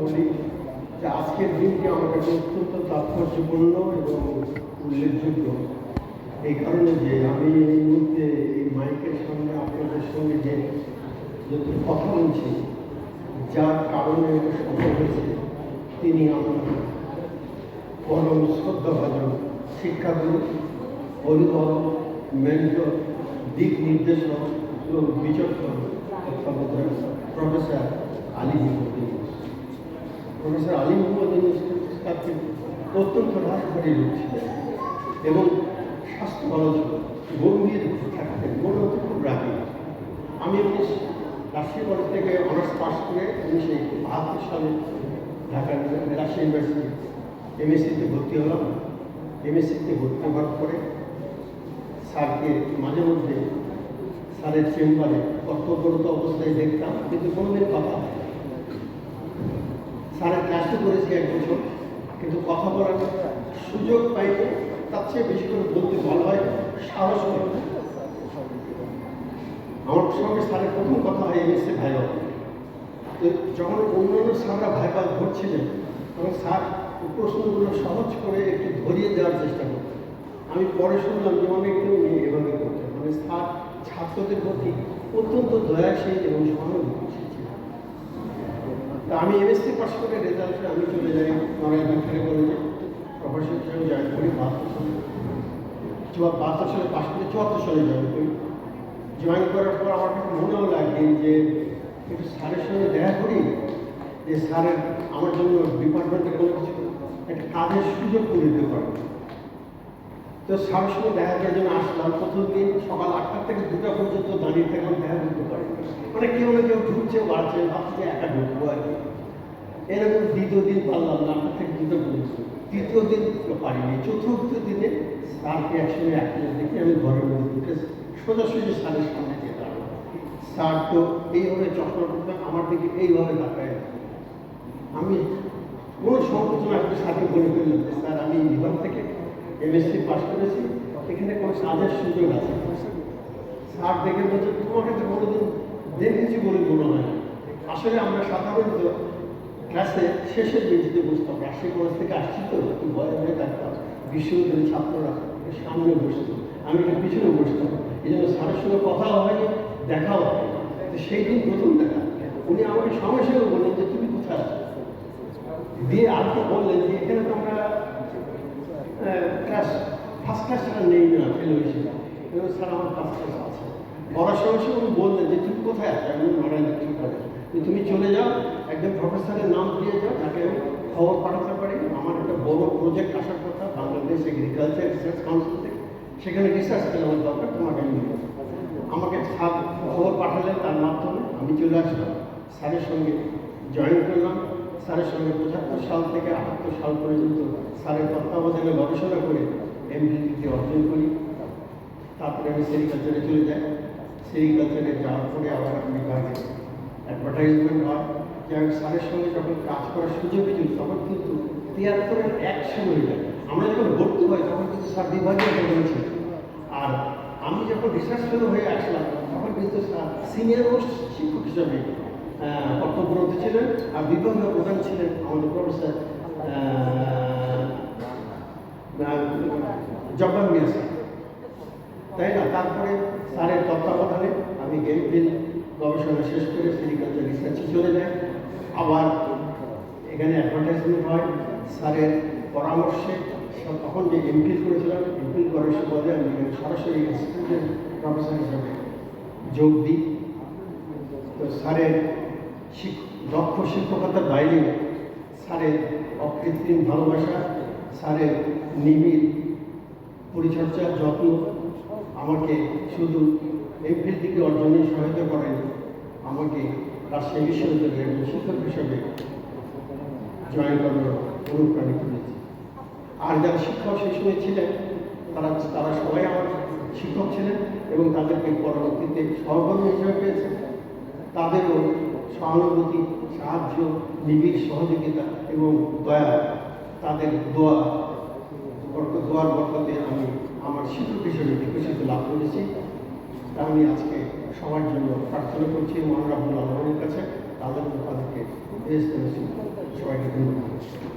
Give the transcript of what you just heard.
বলি যে আজকের দিনটি আমার কাছে অত্যন্ত তাৎপর্যপূর্ণ এবং উল্লেখযোগ্য। এই কারণে যে আমি এই মুহূর্তে এই মাইকের সামনে আপনাদের সঙ্গে যে যত কথা বলছি, যার কারণে সফল হয়েছে, তিনি আমার পরম শ্রদ্ধাভাজন শিক্ষাগুরু, অভিভাবক, মেন্টর, দিক নির্দেশক এবং বিচক্ষণ তত্ত্বাবধায়ক প্রফেসর। আলী মোহাম্মদ ইউনুস প্রফেসর আলী মোহাম্মদ ইউনুস কিন্তু তাকে অত্যন্ত রাজবাড়ি লোক ছিলেন এবং স্বাস্থ্য ভালো ছিল গম্ভীর থাকতেন মনে হতো খুব রাগী। আমি উনিশ রাজশাহী কলেজ থেকে অনার্স পাস করে উনিশশো বাহাত্তর সালে ঢাকা রাজশাহী ইউনিভার্সিটি এমএসসিতে ভর্তি হলাম। এমএসসিতে ভর্তি হওয়ার পরে স্যারকে মাঝে মধ্যে স্যারের চেম্বারে কর্তব্যরত অবস্থায় দেখতাম, কিন্তু কোনোদিন কথা হয় না। স্যারের ক্লাসও করেছি এক বছর, কিন্তু কথা বলার সুযোগ পাইনি তার চেয়ে বেশি করে বলতে ভালো হয় সাহস করে। আমার সঙ্গে স্যারের প্রথম কথা হয় ভাইবা তো যখন অন্যান্য স্যাররা ভাই ভাইবা ধরছিলেন, তখন স্যার প্রশ্নগুলো সহজ করে একটু ধরিয়ে দেওয়ার চেষ্টা করতেন। আমি পরে শুনলাম যে অনেকেও উনি এভাবে করতেন। মানে স্যার ছাত্রদের প্রতি অত্যন্ত দয়াশীল এবং সহানুভূতিশীল। তা আমি এমএসসি পাস করে রেজাল্টে আমি চলে যাই নড়াই ডাক্তারি কলেজে প্রফেসর হিসেবে জয়েন করি, বাহাত্তর সালে। চুয়া বাহাত্তর সালে পাস করে চুয়াত্তর সালে জয়েন করি। জয়েন করার পর আমার কাছে মনেও লাগে যে একটু স্যারের সঙ্গে দেখা করি, যে স্যারের আমার জন্য ডিপার্টমেন্টে কোনো কিছু একটা কাজের সুযোগ করে দিতে পারব। তো স্যারের সঙ্গে দেখা করার জন্য আসলাম প্রথম দিন সকাল আটটা থেকে দুটা পর্যন্ত দাঁড়িয়ে থাকলাম, দেখা করতে পারি। মানে কেউ না কেউ ঢুকছে, বাড়ছে, ভাবছে একা ঢুকবো আর কি। এরকম দ্বিতীয় দিন পারলাম না, আটটা থেকে দুটো পর্যন্ত। তৃতীয় দিন পারিনি, চতুর্থ দিনে স্যারকে একসঙ্গে একসঙ্গে দেখে আমি ঘরের মধ্যে ঢুকে সোজাসুজি স্যারের সামনে গিয়ে দাঁড়ালাম। স্যার তো এইভাবে চশমা করতেন আমার দিকে এইভাবে তাকায়। আমি কোনো সংকোচনা একটা সাথে বলে ফেললাম স্যার, আমি এমএসসি পাস করেছি। এখানে কোনো কাজের সুযোগ আছে। স্যার দেখে বলছে, তোমাকে তো কোনোদিন দেখেছি বলে মনে হয় আসলে আমরা সাধারণত ক্লাসে শেষের বেঞ্চিতে বসতাম। রাজশাহী কলেজ থেকে আসছি তো, একটু ভয় ভয়ে থাকতাম বিশ্ববিদ্যালয়ের ছাত্ররা সামনে বসতো। আমি একটু পিছনে বসতাম। এই জন্য স্যারের সঙ্গে কথাও হয়নি, দেখাও হয়নি। তো সেই দিন প্রথম দেখা। উনি আমাকে সঙ্গে সঙ্গে বললেন যে, তুমি কোথায়? আছো দিয়ে আর তো বললেন যে, এখানে তো আমরা ক্লাস ফার্স্ট ক্লাস ছাড়া নেই না এবং স্যার আমার ফার্স্ট ক্লাস আছে। পড়ার সঙ্গে উনি বললেন যে, তুমি কোথায় আছো? আমি নড়াই ঠিক আছে। যে, তুমি চলে যাও একদম প্রফেসরের নাম দিয়ে যাও তাকে আমি খবর পাঠাতে পারি। আমার একটা বড় প্রজেক্ট আসার কথা, বাংলাদেশ এগ্রিকালচার রিসার্চ কাউন্সিল থেকে। সেখানে রিসার্চ আমার দরকার, তোমাকে আমি আমাকে স্যার খবর পাঠালেন তার মাধ্যমে। আমি চলে আসলাম। স্যারের সঙ্গে জয়েন করলাম। স্যারের সঙ্গে পঁচাত্তর সাল থেকে আটাত্তর সাল পর্যন্ত স্যারের তত্ত্বাবধানে গবেষণা করে এমবিডিতে অর্জন করি। তারপরে আমি সেরিকালচারে চলে যাই। সেরিকালচারে যাওয়ার পরে আবার আমি কাজে অ্যাডভার্টাইজমেন্ট হয়। যে আমি স্যারের সঙ্গে যখন কাজ করার সুযোগ পেয়েছি, তখন কিন্তু তিয়াত্তরের একশো হয়ে যায়। আমরা যখন ভর্তি হই, তখন কিন্তু স্যার বিভাগীয় হয়েছে আর আমি যখন রিসার্চ ফেলো হয়ে আসলাম, তখন কিন্তু স্যার সিনিয়র শিক্ষক হিসাবে কর্তব্যরত ছিলেন আর বিভাগীয় প্রধান ছিলেন আমাদের প্রফেসর জব্বার মিয়া তাই না? তারপরে স্যারের তত্ত্বাবধানে আমি গেমফিল গবেষণা শেষ করে সেরিকালচার রিসার্চে চলে যাই। আবার এখানে অ্যাডভার্টাইজমেন্ট হয়। স্যারের পরামর্শে তখন যে এমফিল করেছিলাম এমফিল করার সুবাদে আমি সরাসরি অ্যাসিস্ট্যান্ট প্রফেসর হিসাবে যোগ দিই। তো স্যারের দক্ষ শিক্ষকতার বাইরেও স্যারের অকৃত্রিম ভালোবাসা, স্যারের নিবিড় পরিচর্যা যত্ন আমাকে শুধু এমফিল থেকে অর্জনে সহায়তা করেন, আমাকে রাজশাহী বিশ্ববিদ্যালয়ের একজন শিক্ষক হিসেবে জয়েন করার অনুপ্রাণিত করেছে। আর যারা শিক্ষক সেই সময় ছিলেন, তারা তারা সবাই আমার শিক্ষক ছিলেন এবং তাদেরকে পরবর্তীতে সহকর্মী হিসেবে পেয়েছেন। তাদেরও সহানুভূতি, সাহায্য, নিবিড় সহযোগিতা এবং দয়া, তাদের দোয়া বরকত দোয়ার বরকতে আমি আমার শিক্ষক হিসেবে বিকশিত লাভ করেছি। তা আমি আজকে সবার জন্য প্রার্থনা করছি, মহান রাহুল কাছে। তাদের তাদেরকে সবাইকে ধন্যবাদ।